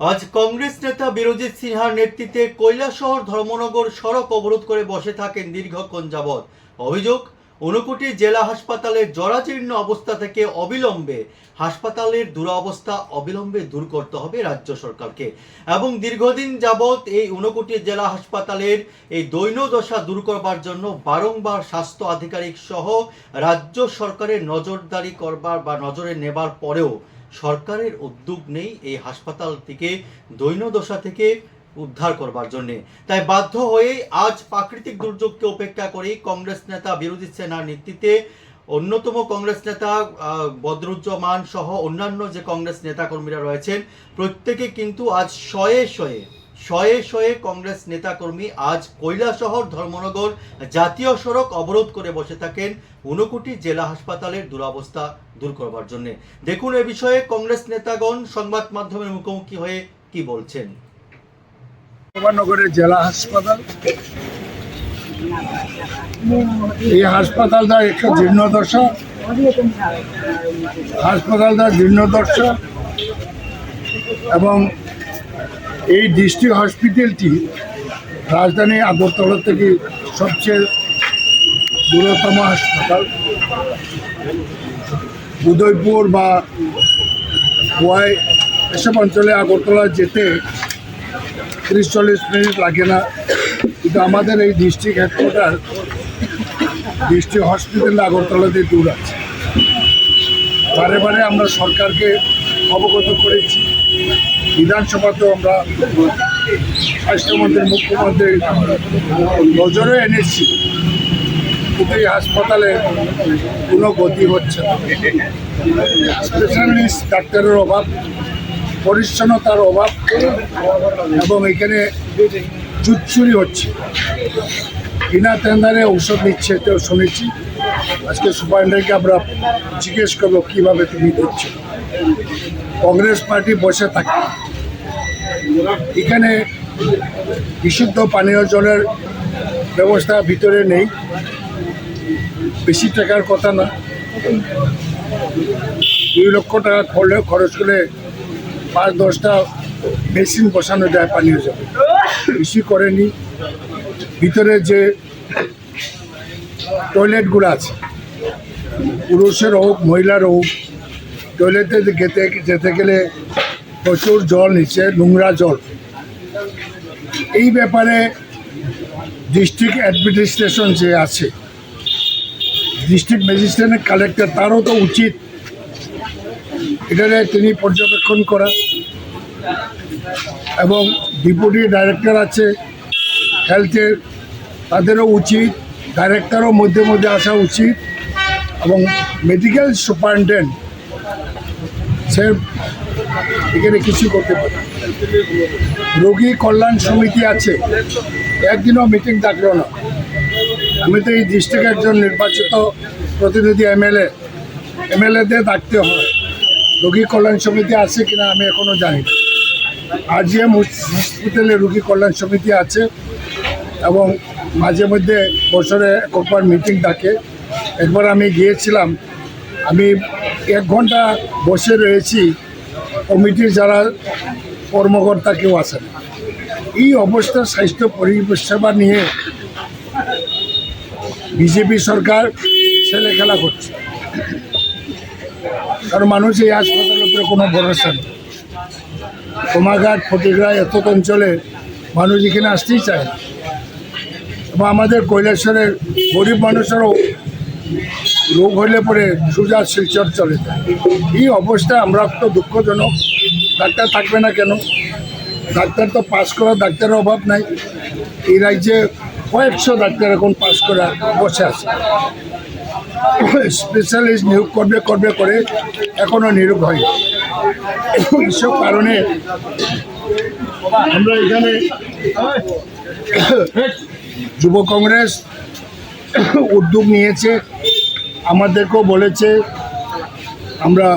আজ কংগ্রেস নেতা বিরোজিৎ সিনহার নেতৃত্বে কৈলাসহর ধর্মনগর সড়ক অবরোধ করে বসে থাকেন দীর্ঘক্ষণ যাবৎ। অভিযোগ, ঊনকোটি জেলা হাসপাতালের জরাজীর্ণ অবস্থা থেকে অবিলম্বে, হাসপাতালের দুরবস্থা অবিলম্বে দূর করতে হবে রাজ্য সরকারকে। এবং দীর্ঘদিন যাবৎ এই ঊনকোটি জেলা হাসপাতালের এই দৈন্যদশা দূর করবার জন্য বারংবার স্বাস্থ্য আধিকারিক সহ রাজ্য সরকারের নজরদারি করবার বা নজরে নেবার পরেও সরকারের উদ্যোগ নেই এই হাসপাতালটিকে দৈন্যদশা থেকে উদ্ধার করবার জন্য। তাই বাধ্য হয়ে আজ প্রাকৃতিক দুর্যোগকে উপেক্ষা করে কংগ্রেস নেতা বিরোধী সেনার নেতৃত্বে অন্যতম কংগ্রেস নেতা বদরুজ্জামান সহ অন্যান্য যে কংগ্রেস নেতাকর্মীরা রয়েছেন, প্রত্যেকে কিন্তু আজ শয়ে শয়ে শয়ে শয়ে কংগ্রেস নেতাকর্মী আজ কৈলাসহর ধর্মনগর জাতীয় সড়ক অবরোধ করে বসে থাকেন ঊনকোটি জেলা হাসপাতালের দুরবস্থা দূর করবার জন্য। দেখুন এ বিষয়ে কংগ্রেস নেতাগণ সংবাদ মাধ্যমের মুখোমুখি হয়ে কি বলছেন। নগরের জেলা হাসপাতাল। এই হাসপাতালটা একটা জীর্ণদশা হাসপাতালটা জীর্ণদশা এবং এই ডিস্ট্রিক্ট হসপিটালটি রাজধানী আগরতলা থেকে সবচেয়ে দূরতম হাসপাতাল। উদয়পুর বা গোয়াই এসব অঞ্চলে আগরতলা যেতে তিরিশ চল্লিশ মিনিট লাগে না। কিন্তু আমাদের এই ডিস্ট্রিক্ট হেডকোয়ার্টার ডিস্ট্রিক্ট হসপিটাল আগরতলাতে দূর আছে। বারে বারে আমরা সরকারকে অবগত করেছি। বিধানসভাতেও আমরা স্বাস্থ্যমন্ত্রী মুখ্যমন্ত্রী নজরে এনেছি। কিন্তু এই হাসপাতালে কোনো গতি হচ্ছে না। স্পেশালিস্ট ডাক্তারের অভাব, পরিচ্ছন্নতার অভাব, এবং এখানে চুচ্চুরি হচ্ছে। বিনা টেন্ডারে ঔষধ নিচ্ছে এটাও শুনেছি। আজকে সুপারিনটেন্ডেন্টকে আমরা জিজ্ঞেস করব, কীভাবে তুমি দিচ্ছ? কংগ্রেস পার্টি বসে থাকে। এখানে বিশুদ্ধ পানীয় জলের ব্যবস্থা ভিতরে নেই। বেশি টাকার কথা না। দুই লক্ষ টাকা করলে খরচ করে পাঁচ দশটা মেশিন বসানো যায় পানীয় জল। বেশি করেনি। ভিতরে যে টয়লেটগুলো আছে, পুরুষের হোক, মহিলার হোক টয়লেটে যেতে যেতে গেলে প্রচুর জল নিচ্ছে নোংরা জল। এই ব্যাপারে ডিস্ট্রিক্ট অ্যাডমিনিস্ট্রেশন যে আছে ডিস্ট্রিক্ট ম্যাজিস্ট্রেট কালেক্টর তারও তো উচিত। এটারে তিনি পর্যবেক্ষণ করা। এবং ডিপুটি ডাইরেক্টর আছে হেলথের তাদেরও উচিত। ডাইরেক্টরও মধ্যে মধ্যে আসা উচিত। এবং মেডিকেল সুপারিনটেন্ডেন্ট সে এখানে কিছু করতে পারে। রোগী কল্যাণ সমিতি আছে, একদিনও মিটিং ডাকলো না। আমি তো এই ডিস্ট্রিক্ট একজন নির্বাচিত প্রতিনিধি এমএলএ, এমএলএদের ডাকতে হয়, রোগী কল্যাণ সমিতি আছে কিনা আমি এখনও জানি না। এম হসপিটালে রোগী কল্যাণ সমিতি আছে, এবং মাঝে মধ্যে বছরে একবার মিটিং ডাকে। একবার আমি গিয়েছিলাম, আমি এক ঘণ্টা বসে রয়েছি, কমিটির যারা কর্মকর্তা কেউ আসেন এই অবস্থা স্বাস্থ্য পরিষেবা নিয়ে বিজেপি সরকার ছেলে খেলা করছে। কারণ মানুষ এই হাসপাতালের উপরে কোনো ভরসা নেই। কোমাঘাট ফটিকরা এত অঞ্চলে মানুষ এখানে আসতেই চায় এবং আমাদের কৈলাসরের গরিব মানুষেরও রোগ হলে পরে সুজা শিলচর চলে এই অবস্থা আমরা তো দুঃখজনক। ডাক্তার থাকবে না কেন? ডাক্তার তো পাস করা ডাক্তারের অভাব নাই। এই রাজ্যে কয়েকশো ডাক্তার এখন পাস করা বসে আছে। স্পেশালিস্ট নিয়োগ করবে করবে, করে এখনও নিয়োগ হয় এইসব কারণে আমরা এখানে যুব কংগ্রেস উদ্যোগ নিয়েছে। আমাদেরকেও বলেছে, আমরা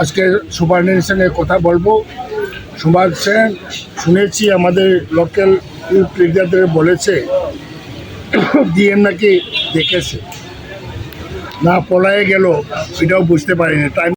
আজকে সুপারিনটেন্ডেন্টের সঙ্গে কথা বলব। সুভাষ সেন, শুনেছি আমাদের লোকাল ইউথ লিডারদের বলেছে, ডিএম নাকি দেখেছে। না পলায়ে গেল, সেটাও বুঝতে পারিনি। টাইম